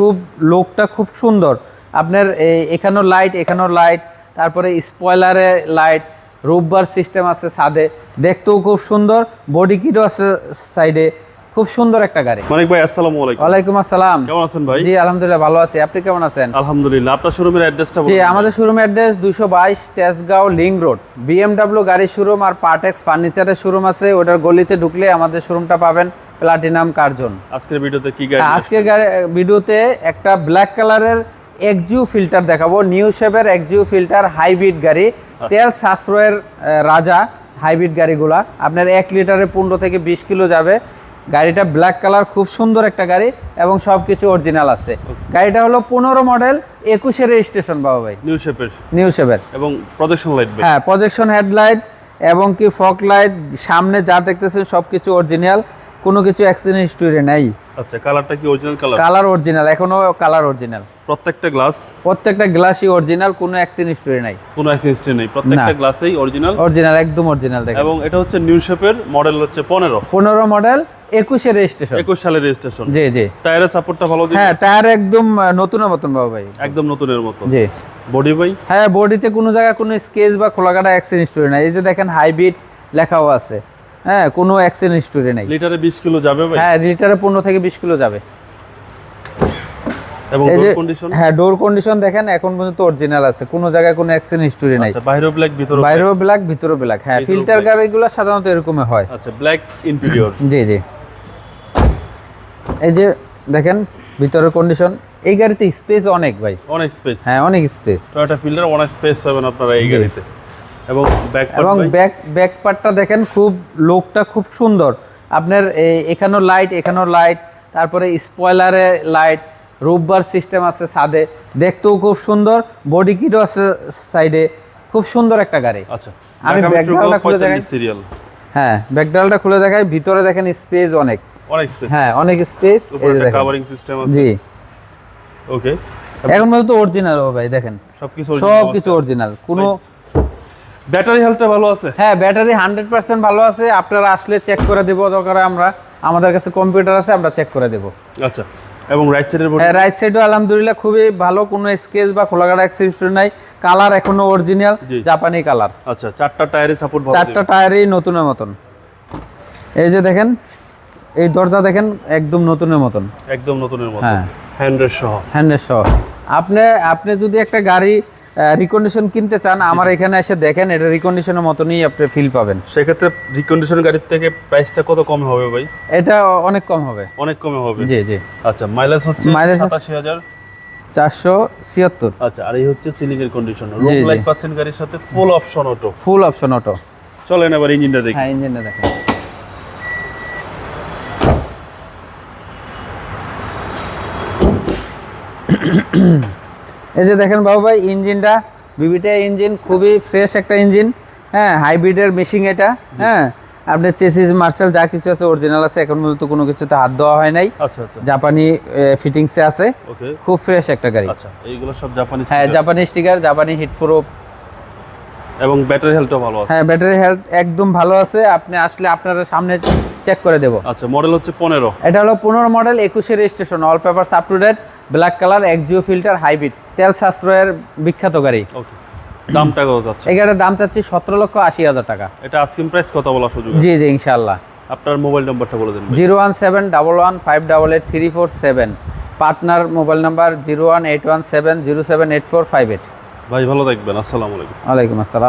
খুব লোকটা খুব সুন্দর। আপনার এই- এখানেও লাইট এখানেও লাইট তারপরে স্পয়লারে লাইট রোববার সিস্টেম আছে ছাদে দেখতেও খুব সুন্দর বডি কিটও আছে সাইডে খুব সুন্দর একটা গাড়ি। মানিক ভাই আসসালামু আলাইকুম। ওয়ালাইকুম আসসালাম। কেমন আছেন ভাই? জি আলহামদুলিল্লাহ ভালো আছি। আপনি কেমন আছেন? আলহামদুলিল্লাহ আপনার শোরুমের অ্যাড্রেসটা জি আমাদের শোরুম অ্যাড্রেস দুশো বাইশ তেজগাঁও লিং রোড। বিএমডাব্লিউ গাড়ির শোরুম আর পার্টেক্স ফার্নিচারের শোরুম আছে ওটার গলিতে ঢুকলে আমাদের শোরুমটা পাবেন। Platinum Curzon. আজকের ভিডিওতে কি গাড়ি আজকের ভিডিওতে একটা ব্ল্যাক কালারের এক্সজিউ ফিল্টার দেখাবো। নিউ শেপের এক্সজিউ ফিল্টার হাইব্রিড গাড়ি। তেল সাশ্রয়ের রাজা হাইব্রিড গাড়িগুলা। আপনার এক লিটারে পনেরো থেকে বিশ কিলো যাবে। গাড়িটা ব্ল্যাক কালার খুব সুন্দর একটা গাড়ি এবং সব কিছু অরিজিনাল আছে গাড়িটা হলো পনেরো মডেল একুশে রেজিস্ট্রেশন বাবা ভাই। নিউ শেপের নিউ শেপের এবং প্রজেকশন লাইট হ্যাঁ প্রজেকশন হেডলাইট এবং কি ফক লাইট সামনে যা দেখতেছেন সব কিছু অরিজিনাল কোনো কিছু অ্যাক্সিডেন্ট হিস্টোরি নেই। আচ্ছা কালারটা কি অরিজিনাল কালার? কালার অরিজিনাল এখনও কালার অরিজিনাল প্রত্যেকটা গ্লাস প্রত্যেকটা গ্লাসই অরিজিনাল কোনো অ্যাক্সিডেন্ট হিস্টোরি নাই। কোনো অ্যাক্সিডেন্ট নেই প্রত্যেকটা। গ্লাসেই অরিজিনাল অরিজিনাল একদম অরিজিনাল দেখেন। এবং এটা হচ্ছে নিউ শেপের মডেল হচ্ছে পনেরো। পনেরো মডেল একুশে রেজিস্ট্রেশন একুশ সালের রেজিস্ট্রেশন জি। জি টায়ারের সাপোর্টটা ভালো হ্যাঁ টায়ার একদম নতুনের মতন বাবু ভাই। একদম নতুনের মতো। জি। বডি ভাই? হ্যাঁ বডিতে কোনো জায়গায় কোনো স্কেচ বা খোলাকাটা অ্যাক্সিডেন্ট হিস্টোরি নাই। এই যে দেখেন হাইব্রিড লেখাও আছে। হ্যাঁ কোনো অ্যাক্সিডেন্ট হিস্টোরি নাই। লিটারে বিশ কিলো যাবে ভাই? হ্যাঁ লিটারে পনেরো থেকে বিশ কিলো যাবে। এবং যে কন্ডিশন হ্যাঁ ডোর কন্ডিশন দেখেন এখন পর্যন্ত অরিজিনাল আছে। কোনো জায়গায় কোনো অ্যাক্সিডেন্ট হিস্টোরি নাই। আচ্ছা বাইরেও ব্ল্যাক ভিতরে বাইরেও ব্ল্যাক ভিতরেও ব্ল্যাক হ্যাঁ ফিল্টার। গাড়িগুলো সাধারণত এরকমই হয়। আচ্ছা ব্ল্যাক ইন্টেরিয়র জি জি। এই যে দেখেন ভিতরের কন্ডিশন এই গাড়িতে স্পেস অনেক ভাই। অনেক স্পেস হ্যাঁ অনেক স্পেস টয়োটা ফিল্ডার অনেক স্পেস পাবেন আপনারা এই গাড়িতে। এবং ব্যাক এবং ব্যাক ব্যাক পার্টটা দেখেন খুব লোকটা খুব সুন্দর। আপনার এখানেও লাইট এখানেও লাইট তারপরে স্পয়লারে লাইট রোববার সিস্টেম আছে ছাদে দেখতেও খুব সুন্দর বডি কিটও আছে সাইডে খুব সুন্দর একটা গাড়ি। আচ্ছা আমি খুলে দেখাই। সিরিয়াল হ্যাঁ ব্যাকডালটা খুলে দেখায় ভিতরে দেখেন স্পেস অনেক। অনেক স্পেস হ্যাঁ অনেক স্পেস এই যে দেখেন। কভারিং সিস্টেম আছে। জি। ওকে এখন পর্যন্ত অরিজিনাল ভাই দেখেন। সবকিছু সব কিছু অরিজিনাল কোনো ব্যাটারি হেলথটা ভালো আছে? হ্যাঁ ব্যাটারি হান্ড্রেড পার্সেন্ট ভালো আছে। আপনারা আসলে চেক করে দেবো দরকার আমরা। আমাদের কাছে কম্পিউটার আছে আমরা চেক করে দেবো। আচ্ছা এবং রাইট সাইডের হ্যাঁ রাইট সাইডও আলহামদুলিল্লাহ খুবই ভালো কোনো স্কেচ বা খোলাঘাটা অ্যাক্সেসরি নাই। কালার এখনও অরিজিনাল জাপানি কালার আচ্ছা চারটা টায়ারে সাপোর্ট চারটা টায়ারই নতুনের মতন। এই যে দেখেন এই দরজা দেখেন একদম নতুনের মতন। একদম নতুনের মতো হ্যাঁ। হ্যান্ডের সহ। হ্যান্ডের সহ। আপনি আপনি যদি একটা গাড়ি রিকন্ডিশন কিনতে চান আমার এখানে এসে দেখেন এটা রিকন্ডিশনের মতনই আপনি ফিল পাবেন। সেক্ষেত্রে রিকন্ডিশন গাড়ির থেকে প্রাইসটা কত কম হবে ভাই? এটা অনেক কম হবে। অনেক কমে হবে? জি জি। আচ্ছা মাইলেজ হচ্ছে হচ্ছে- সাতাশি হাজার। চারশো ছিয়াত্তর। আচ্ছা আর এই হচ্ছে সিলিং এর কন্ডিশন রুম লাইট পাচ্ছেন গাড়ির সাথে full option auto full option auto চলেন এবার ইঞ্জিনটা দেখি। হ্যাঁ ইঞ্জিনটা দেখেন। এই যে দেখেন বাবু ভাই ইঞ্জিনটা বিবিটা ইঞ্জিন খুবই ফ্রেশ একটা ইঞ্জিন। হ্যাঁ হাইব্রিডের মেশিন এটা হ্যাঁ। আপনার চেসিস মার্শাল যা কিছু আছে অরিজিনাল আছে এখন পর্যন্ত কোনো কিছুতে হাত দেওয়া হয় নাই। আচ্ছা আচ্ছা। জাপানি ফিটিংসে আছে। খুব ফ্রেশ একটা গাড়ি। আচ্ছা এইগুলো সব জাপানি হ্যাঁ জাপানি স্টিকার জাপানি হিট প্রুফ এবং ব্যাটারি হেলথটাও ভালো আছে। হ্যাঁ ব্যাটারি হেলথ একদম ভালো আছে। আপনি আসলে আপনার সামনে চেক করে দেবো। আচ্ছা মডেল হচ্ছে পনেরো। এটা হলো পনেরো মডেল একুশে registration all papers up to date black colour Axio Fielder hybrid তেল সাশ্রয়ের বিখ্যাত গাড়ি। ওকে দামটা কত যাচ্ছে? এই গাড়ির দাম চাচ্ছি সতেরো লক্ষ আশি হাজার টাকা। এটা আজকিন প্রাইস কত বলা সুযোগ? জি জি ইনশাল্লাহ আপনার মোবাইল নম্বরটা বলে দিন zero one seven double one five double eight three four seven. Partner mobile number zero one eight one seven zero seven eight four five eight. ভাই ভালো থাকবেন। আসসালামু আলাইকুম। ওয়ালাইকুম আসসালাম।